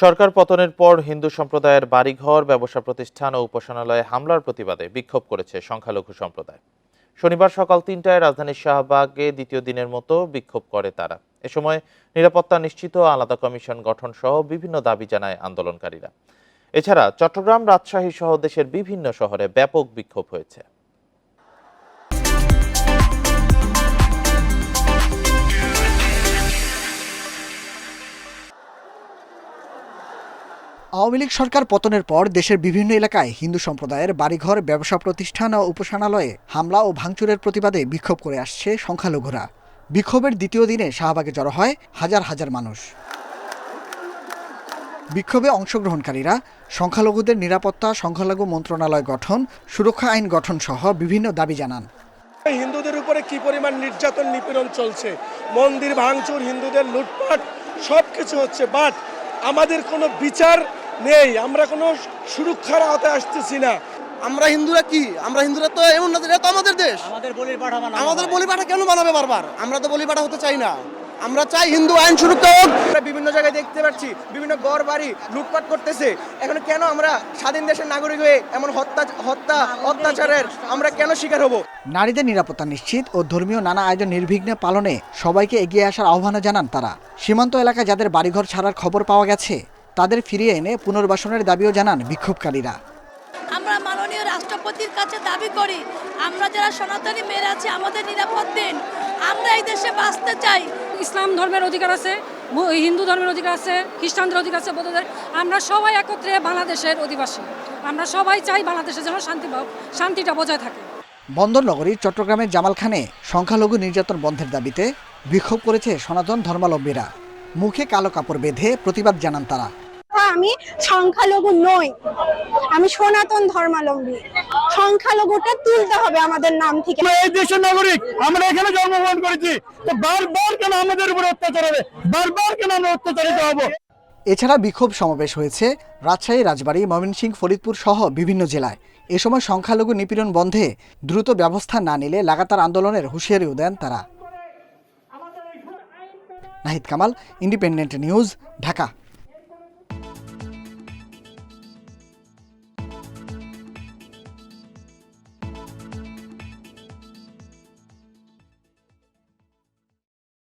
সরকার পতনের পর হিন্দু সম্প্রদায়ের বাড়িঘর, ব্যবসা প্রতিষ্ঠান ও উপাসনালয়ে হামলার প্রতিবাদে বিক্ষোভ করেছে সংখ্যালঘু সম্প্রদায়। শনিবার সকাল তিনটায় রাজধানীর শাহবাগে দ্বিতীয় দিনের মতো বিক্ষোভ করে তারা। এ সময় নিরাপত্তা নিশ্চিত আলাদা কমিশন গঠন সহ বিভিন্ন দাবি জানায় আন্দোলনকারীরা। এছাড়া চট্টগ্রাম, রাজশাহী সহ দেশের বিভিন্ন শহরে ব্যাপক বিক্ষোভ হয়েছে। আওয়ামী লীগ সরকার পতনের পর দেশের বিভিন্ন এলাকায় হিন্দু সম্প্রদায়ের বাড়িঘর, ব্যবসা প্রতিষ্ঠান ও উপাসনালয়ে হামলা ও ভাঙচুরের প্রতিবাদে বিক্ষোভ করে আসছে সংখ্যালঘুরা। বিক্ষোভের দ্বিতীয় দিনে শাহবাগে জড়ো হয় হাজার হাজার মানুষ। বিক্ষোভে অংশগ্রহণকারীরা সংখ্যালঘুদের নিরাপত্তা, সংখ্যালঘু মন্ত্রণালয় গঠন, সুরক্ষা আইন গঠন সহ বিভিন্ন দাবি জানান। হিন্দুদের উপরে কি পরিমাণ নির্যাতন, নিপীড়ন চলছে? মন্দির ভাঙচুর, হিন্দুদের লুটপাট সব কিছু হচ্ছে বাট আমাদের কোনো বিচার নেই আমরা কোনো সুরক্ষার আওতায় আসতেছি না। আমরা হিন্দুরা কি? আমরা হিন্দুরা তো এমন না যে এটা তো আমাদের দেশ। আমাদের বলির পাঠা বানানো আমাদের। বলিপাঠা কেন বানাবে বারবার? আমরা তো বলিপাঠা হতে চাই না। আমরা চাই হিন্দু আইন সুরক্ষা হোক। আমরা বিভিন্ন জায়গায় দেখতে পাচ্ছি বিভিন্ন গড় বাড়ি লুটপাট করতেছে। এখন কেন আমরা স্বাধীন দেশের নাগরিক হয়ে এমন হত্যা হত্যা অত্যাচারের আমরা কেন শিকার হব? নারীদের নিরাপত্তা নিশ্চিত ও ধর্মীয় নানা আয়োজন নির্বিঘ্নে পালনে সবাইকে এগিয়ে আসার আহ্বানও জানান তারা। সীমান্ত এলাকায় যাদের বাড়িঘর ছাড়ার খবর পাওয়া গেছে তাদের ফিরিয়ে এনে পুনর্বাসনের দাবিও জানান বিক্ষোভকারীরা। আমরা মাননীয় রাষ্ট্রপতির কাছে দাবি করি আমরা যারা সনাতনী মেয়েরা আছি আমাদের নিরাপদ দিন। আমরা এই দেশে বাঁচতে চাই। ইসলাম ধর্মের অধিকার আছে হিন্দু ধর্মের অধিকার আছে খ্রিস্টানদের অধিকার আছে বৌদ্ধদের। আমরা সবাই একত্রে বাংলাদেশের অধিবাসী। আমরা সবাই চাই বাংলাদেশে যেন শান্তি পাও- শান্তিটা বজায় থাকে। বন্দরনগরী চট্টগ্রামের জামালখানে সংখ্যালঘু নির্যাতন বন্ধের দাবিতে বিক্ষোভ করেছে সনাতন ধর্মাবলম্বীরা। মুখে কালো কাপড় বেঁধে প্রতিবাদ জানান তারা। আমি সংখ্যালঘু নই। আমি সনাতন ধর্মাবলম্বী সংখ্যালঘুটা তুলতে হবে আমাদের নাম থেকে। এই দেশের নাগরিক আমরা এখানে জন্মগ্রহণ করেছি। তো বারবার কেন আমাদের উপরে অত্যাচার হবে? বারবার কেন আমরা অত্যাচারিত হব? এছাড়া বিক্ষোভ সমাবেশ হয়েছে রাজশাহী রাজবাড়ী ময়মনসিংহ ফরিদপুর সহ বিভিন্ন জেলায়। এ সময় সংখ্যালঘু নিপীড়ন বন্ধে দ্রুত ব্যবস্থা না নিলে লাগাতার আন্দোলনের হুঁশিয়ারিও দেন তারা। Nahid Kamal independent news Dhaka.